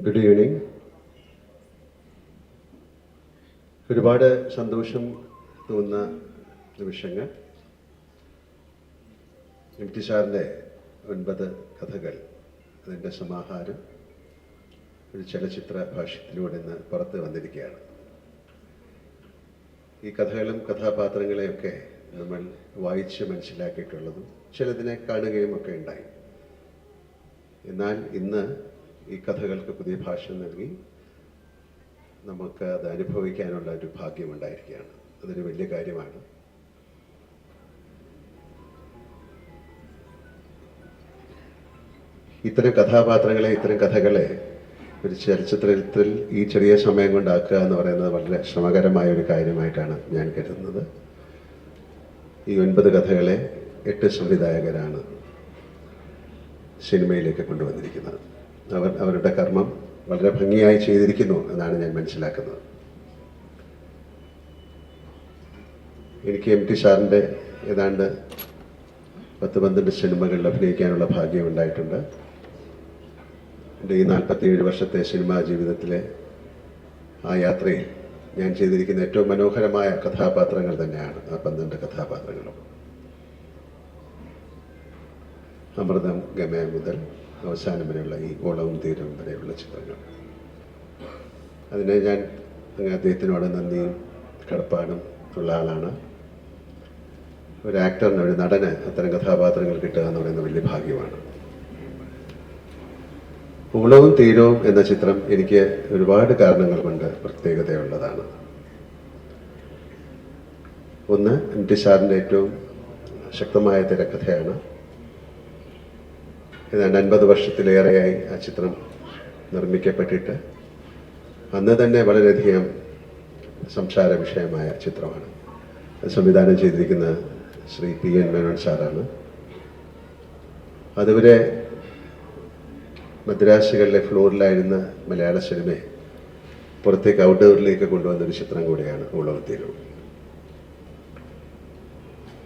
Good evening ഒരുപാട് സന്തോഷം തോന്നുന്ന നിമിഷങ്ങൾ. എം ടി സാറിന്റെ ഒൻപത് കഥകൾ അതിന്റെ സമാഹാരം ഒരു ചലച്ചിത്ര ഭാഷ്യത്തിലൂടെ ഇന്ന് പുറത്ത് വന്നിരിക്കുകയാണ്. ഈ കഥകളും കഥാപാത്രങ്ങളെയൊക്കെ നമ്മൾ വായിച്ച് മനസ്സിലാക്കിയിട്ടുള്ളതും ചിലതിനെ കാണുകയും ഒക്കെ ഉണ്ടായി. എന്നാൽ ഇന്ന് ഈ കഥകൾക്ക് പുതിയ ഭാഷ നൽകി. നമുക്ക് അത് അനുഭവിക്കാനുള്ള ഒരു ഭാഗ്യം ഉണ്ടായിരിക്കുകയാണ് അതൊരു വലിയ കാര്യമാണ്. ഇത്തരം കഥാപാത്രങ്ങളെ ഇത്തരം കഥകളെ ഒരു ചലച്ചിത്രത്തിൽ ഈ ചെറിയ സമയം കൊണ്ടാക്കുക എന്ന് പറയുന്നത് വളരെ ശ്രമകരമായ ഒരു കാര്യമായിട്ടാണ് ഞാൻ കരുതുന്നത്. ഈ ഒൻപത് കഥകളെ എട്ട് സംവിധായകരാണ് സിനിമയിലേക്ക് കൊണ്ടുവന്നിരിക്കുന്നത്. അവർ അവരുടെ കർമ്മം വളരെ ഭംഗിയായി ചെയ്തിരിക്കുന്നു എന്നാണ് ഞാൻ മനസ്സിലാക്കുന്നത്. എനിക്ക് എം ടി സാറിന്റെ ഏതാണ്ട് പത്ത് പന്ത്രണ്ട് സിനിമകളിൽ അഭിനയിക്കാനുള്ള ഭാഗ്യം ഉണ്ടായിട്ടുണ്ട്. എന്റെ ഈ നാൽപ്പത്തിയേഴ് വർഷത്തെ സിനിമാ ജീവിതത്തിലെ ആ യാത്രയിൽ ഞാൻ ചെയ്തിരിക്കുന്ന ഏറ്റവും മനോഹരമായ കഥാപാത്രങ്ങൾ തന്നെയാണ് ആ പന്ത്രണ്ട് കഥാപാത്രങ്ങളും. അമൃതം ഗമയ മുതൽ അവസാനം വരെയുള്ള ഈ ഓളവും തീരവും വരെയുള്ള ചിത്രങ്ങൾ. അതിനെ ഞാൻ അദ്ദേഹത്തിനോട് നന്ദിയും കടപ്പാടും ഉള്ള ആളാണ്. ഒരു ആക്ടറിന് ഒരു നടന് അത്തരം കഥാപാത്രങ്ങൾ കിട്ടുക എന്ന് പറയുന്നത് വലിയ ഭാഗ്യമാണ്. ഉളവും തീരവും എന്ന ചിത്രം എനിക്ക് ഒരുപാട് കാരണങ്ങൾ കൊണ്ട് പ്രത്യേകതയുള്ളതാണ്. ഒന്ന് എം ടി സാറിന്റെ ഏറ്റവും ശക്തമായ തിരക്കഥയാണ്. ഏതാണ്ട് അൻപത് വർഷത്തിലേറെയായി ആ ചിത്രം നിർമ്മിക്കപ്പെട്ടിട്ട് അന്ന് തന്നെ വളരെയധികം സംസാര വിഷയമായ ചിത്രമാണ്. അത് സംവിധാനം ചെയ്തിരിക്കുന്ന ശ്രീ പി എൻ മേനോൻ സാറാണ്. അതുവരെ മദ്രാസുകളിലെ ഫ്ലോറിലായിരുന്ന മലയാള സിനിമയെ പുറത്തേക്ക് ഔട്ട്ഡോറിലേക്ക് കൊണ്ടുവന്നൊരു ചിത്രം കൂടിയാണ് ഉളവത്തീരവും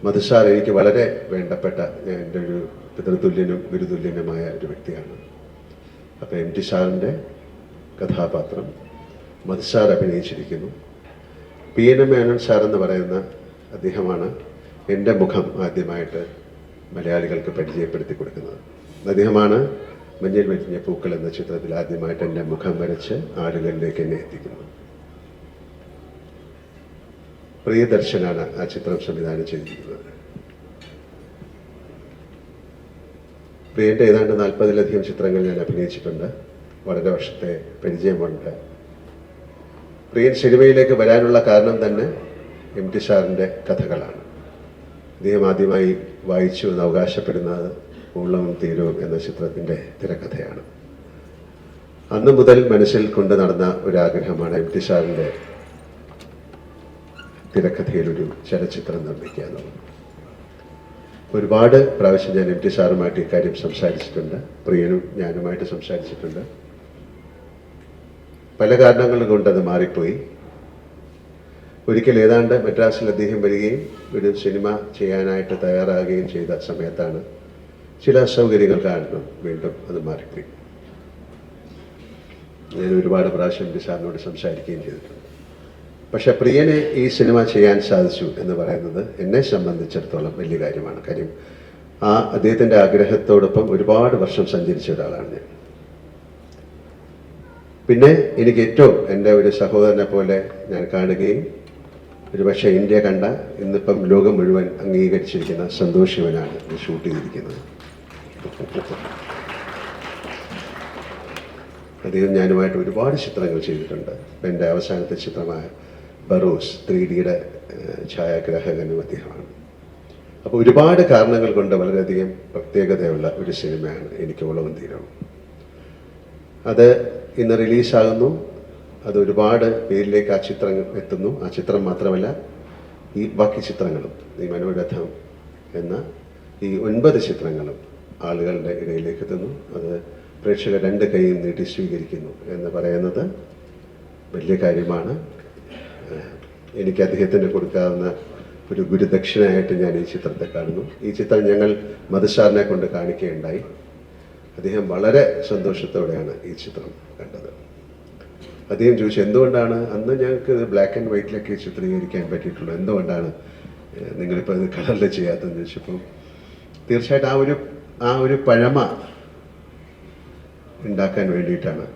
മധുസാർ എനിക്ക് വളരെ വേണ്ടപ്പെട്ട എന്റെ ഒരു പിതൃതുല്യനും ഗുരുതുല്യനുമായ ഒരു വ്യക്തിയാണ്. അപ്പോൾ എം ടി ഷാറിന്റെ കഥാപാത്രം മധുഷാർ അഭിനയിച്ചിരിക്കുന്നു. പി എൻ മേനോൻ സാർ എന്ന് പറയുന്ന അദ്ദേഹമാണ് എന്റെ മുഖം ആദ്യമായിട്ട് മലയാളികൾക്ക് പരിചയപ്പെടുത്തി കൊടുക്കുന്നത്. അദ്ദേഹമാണ് മഞ്ഞൾ വെറ്റിഞ്ഞ പൂക്കൾ എന്ന ചിത്രത്തിൽ ആദ്യമായിട്ട് എന്റെ മുഖം വരച്ച് ആളുകളിലേക്ക് എന്നെ എത്തിക്കുന്നത്. പ്രിയദർശനാണ് ആ ചിത്രം സംവിധാനം ചെയ്തിരിക്കുന്നത്. പ്രിയന്റെ ഏതാണ്ട് നാൽപ്പതിലധികം ചിത്രങ്ങൾ ഞാൻ അഭിനയിച്ചിട്ടുണ്ട്. വളരെ വർഷത്തെ പരിചയമുണ്ട്. പ്രിയൻ സിനിമയിലേക്ക് വരാനുള്ള കാരണം തന്നെ എം ടി സാറിന്റെ കഥകളാണ്. അദ്ദേഹം ആദ്യമായി വായിച്ചു എന്ന് അവകാശപ്പെടുന്നത് ഉള്ളവും തീരവും എന്ന ചിത്രത്തിന്റെ തിരക്കഥയാണ്. അന്ന് മുതൽ മനസ്സിൽ കൊണ്ടു നടന്ന ഒരാഗ്രഹമാണ് എം ടി സാറിന്റെ തിരക്കഥയിലൊരു ചലച്ചിത്രം നിർമ്മിക്കുക എന്നുള്ളത് ഒരുപാട് പ്രാവശ്യം ഞാൻ എം ടി സാറുമായിട്ട് ഇക്കാര്യം സംസാരിച്ചിട്ടുണ്ട്. പ്രിയനും ഞാനുമായിട്ട് സംസാരിച്ചിട്ടുണ്ട്. പല കാരണങ്ങൾ കൊണ്ട് അത് മാറിപ്പോയി. ഒരിക്കൽ ഏതാണ്ട് മദ്രാസിൽ അദ്ദേഹം വരികയും ഒരു സിനിമ ചെയ്യാനായിട്ട് തയ്യാറാകുകയും ചെയ്ത സമയത്താണ് ചില അസൗകര്യങ്ങൾ കാരണം വീണ്ടും അത് മാറിപ്പോയി. ഞാൻ ഒരുപാട് പ്രാവശ്യം എം ടി സാറിനോട് സംസാരിക്കുകയും ചെയ്തിട്ടുണ്ട്. പക്ഷെ പ്രിയനെ ഈ സിനിമ ചെയ്യാൻ സാധിച്ചു എന്ന് പറയുന്നത് എന്നെ സംബന്ധിച്ചിടത്തോളം വലിയ കാര്യമാണ്. കാര്യം ആ അദ്ദേഹത്തിന്റെ ആഗ്രഹത്തോടൊപ്പം ഒരുപാട് വർഷം സഞ്ചരിച്ച ഒരാളാണ് ഞാൻ. പിന്നെ എനിക്ക് ഏറ്റവും എന്റെ ഒരു സഹോദരനെ പോലെ ഞാൻ കാണുകയും ഒരു പക്ഷേ ഇന്ത്യ കണ്ട ഇന്നിപ്പം ലോകം മുഴുവൻ അംഗീകരിച്ചിരിക്കുന്ന സന്തോഷ് ശിവനാണ് ഇത് ഷൂട്ട് ചെയ്തിരിക്കുന്നത്. അദ്ദേഹം ഞാനുമായിട്ട് ഒരുപാട് ചിത്രങ്ങൾ ചെയ്തിട്ടുണ്ട്. എന്റെ അവസാനത്തെ ചിത്രമായ ബറോസ് ത്രീ ഡിയുടെ ഛായാഗ്രാഹകനും അദ്ദേഹമാണ്. അപ്പോൾ ഒരുപാട് കാരണങ്ങൾ കൊണ്ട് വളരെയധികം പ്രത്യേകതയുള്ള ഒരു സിനിമയാണ് എനിക്ക് ഉള്ളവും തീരവും. അത് ഇന്ന് റിലീസാകുന്നു. അത് ഒരുപാട് പേരിലേക്ക് ആ ചിത്രം എത്തുന്നു. ആ ചിത്രം മാത്രമല്ല ഈ ബാക്കി ചിത്രങ്ങളും ഈ മനോരഥം എന്ന ഈ ഒൻപത് ചിത്രങ്ങളും ആളുകളുടെ ഇടയിലേക്ക് എത്തുന്നു. അത് പ്രേക്ഷകർ രണ്ട് കൈയും നീട്ടി സ്വീകരിക്കുന്നു എന്ന് പറയുന്നത് വലിയ കാര്യമാണ്. എനിക്ക് അദ്ദേഹത്തിന് കൊടുക്കാവുന്ന ഒരു ഗുരുദക്ഷിണയായിട്ട് ഞാൻ ഈ ചിത്രത്തെ കാണുന്നു. ഈ ചിത്രം ഞങ്ങൾ മധുസാറിനെ കൊണ്ട് കാണിക്കുകയുണ്ടായി. അദ്ദേഹം വളരെ സന്തോഷത്തോടെയാണ് ഈ ചിത്രം കണ്ടത്. അദ്ദേഹം ചോദിച്ചു എന്തുകൊണ്ടാണ്? അന്ന് ഞങ്ങൾക്ക് ബ്ലാക്ക് ആൻഡ് വൈറ്റിലൊക്കെ ചിത്രീകരിക്കാൻ പറ്റിയിട്ടുള്ളൂ. എന്തുകൊണ്ടാണ്? നിങ്ങളിപ്പോൾ ഇത് കളറിൽ ചെയ്യാത്തതെന്ന് ചോദിച്ചപ്പോൾ തീർച്ചയായിട്ടും ആ ഒരു ആ ഒരു പഴമ ഉണ്ടാക്കാൻ വേണ്ടിയിട്ടാണ്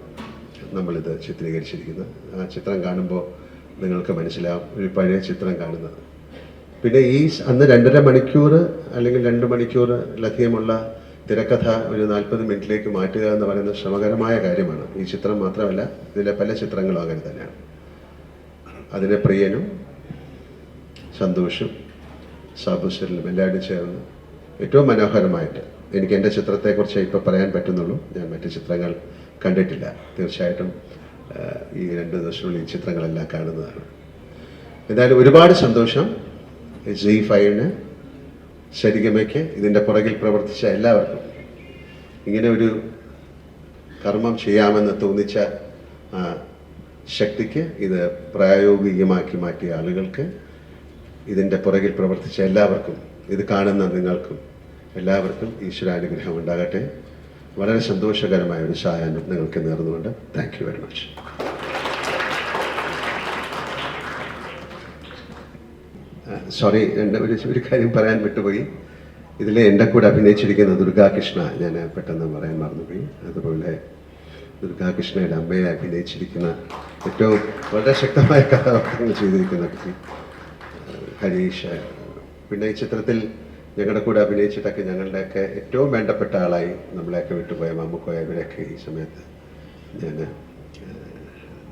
നമ്മളിത് ചിത്രീകരിച്ചിരിക്കുന്നത്. ആ ചിത്രം കാണുമ്പോൾ നിങ്ങൾക്ക് മനസ്സിലാവും ഒരു പഴയ ചിത്രം കാണുന്നത്. പിന്നെ ഈ അന്ന് രണ്ടര മണിക്കൂർ അല്ലെങ്കിൽ രണ്ട് മണിക്കൂർ ലഭ്യമുള്ള തിരക്കഥ ഒരു നാൽപ്പത് മിനിറ്റിലേക്ക് മാറ്റുക എന്ന് പറയുന്നത് ശ്രമകരമായ കാര്യമാണ്. ഈ ചിത്രം മാത്രമല്ല ഇതിലെ പല ചിത്രങ്ങളും അങ്ങനെ തന്നെയാണ്. അതിലെ പ്രിയനും സന്തോഷും സാബുസരിലും എല്ലാവരും ചേർന്ന് ഏറ്റവും മനോഹരമായിട്ട് എനിക്ക് എന്റെ ചിത്രത്തെക്കുറിച്ച് ഇപ്പോൾ പറയാൻ പറ്റുന്നുള്ളൂ. ഞാൻ മറ്റ് ചിത്രങ്ങൾ കണ്ടിട്ടില്ല. തീർച്ചയായിട്ടും ഈ രണ്ട് ദിവസങ്ങളിൽ ഈ ചിത്രങ്ങളെല്ലാം കാണുന്നതാണ്. എന്തായാലും ഒരുപാട് സന്തോഷം ജി ഫൈവിന് ശരികമയ്ക്ക് ഇതിന്റെ പുറകിൽ പ്രവർത്തിച്ച എല്ലാവർക്കും. ഇങ്ങനെ ഒരു കർമ്മം ചെയ്യാമെന്ന് തോന്നിച്ച ശക്തിക്ക് ഇത് പ്രായോഗികമാക്കി മാറ്റിയ ആളുകൾക്ക് ഇതിന്റെ പുറകിൽ പ്രവർത്തിച്ച എല്ലാവർക്കും ഇത് കാണുന്ന നിങ്ങൾക്കും എല്ലാവർക്കും ഈശ്വരാനുഗ്രഹം ഉണ്ടാകട്ടെ. വളരെ സന്തോഷകരമായ ഒരു സഹായം നിങ്ങൾക്ക് നേർന്നുകൊണ്ട് thank you very much sorry എന്റെ ഒരു ഒരു കാര്യം പറയാൻ വിട്ടുപോയി. ഇതിൽ എന്റെ കൂടെ അഭിനയിച്ചിരിക്കുന്ന ദുർഗാകൃഷ്ണ ഞാൻ പെട്ടെന്ന് പറയാൻ മറന്നുപോയി. അതുപോലെ ദുർഗാകൃഷ്ണയുടെ അമ്മയെ അഭിനയിച്ചിരിക്കുന്ന ഏറ്റവും വളരെ ശക്തമായ കഥാപാത്രങ്ങൾ ചെയ്തിരിക്കുന്ന ഹരീഷ്. പിന്നെ ഈ ചിത്രത്തിൽ ഞങ്ങളുടെ കൂടെ അഭിനയിച്ചിട്ടൊക്കെ ഞങ്ങളുടെയൊക്കെ ഏറ്റവും വേണ്ടപ്പെട്ട ആളായി നമ്മളെയൊക്കെ വിട്ടുപോയ മമ്മക്കോയ ഇവരെയൊക്കെ ഈ സമയത്ത് ഞാൻ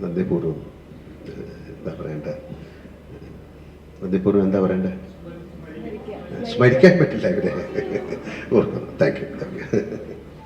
നന്ദിപൂർവം എന്താ പറയണ്ടേ? നന്ദിപൂർവം എന്താ പറയണ്ടേ? സ്മരിക്കാൻ. പറ്റില്ല ഇവരെ. ഓർക്കുന്നു താങ്ക് യു താങ്ക് യു